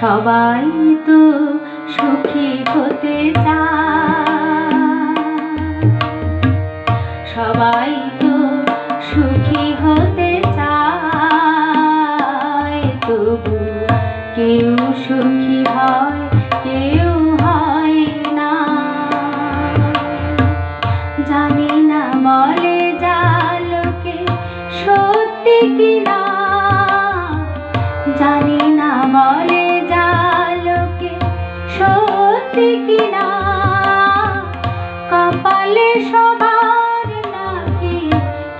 সবাই তো সুখী হতে চায়। সবাই তো সুখী হতে চায়, তবু কেউ সুখী হয়, কেউ হয় না। জানি না বলে যা লোকে সত্যি কিনা। জানি না লোকে কপালে সবার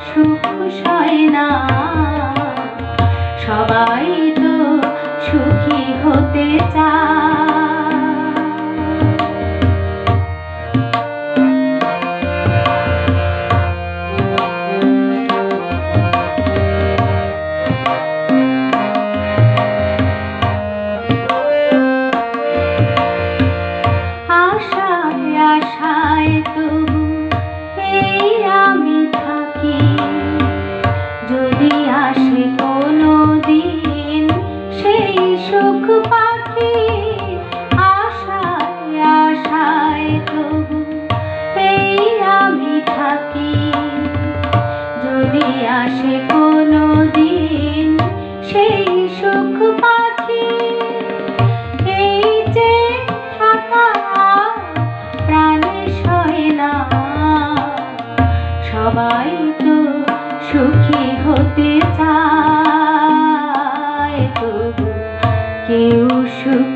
সুখ সয় না। সবাই আসে কোনো দিন সেই সুখ পাখি। এই যে থাকা প্রাণে সয় না, সবাই তো সুখী হতে চায়, তবু কেউ সুখী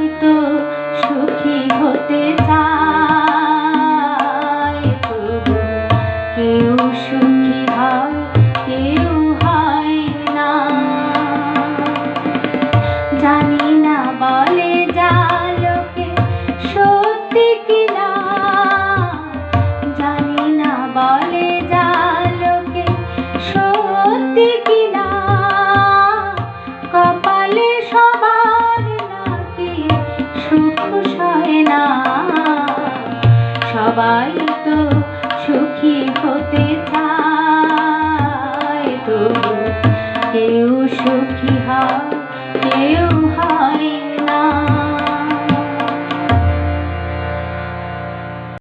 সবাই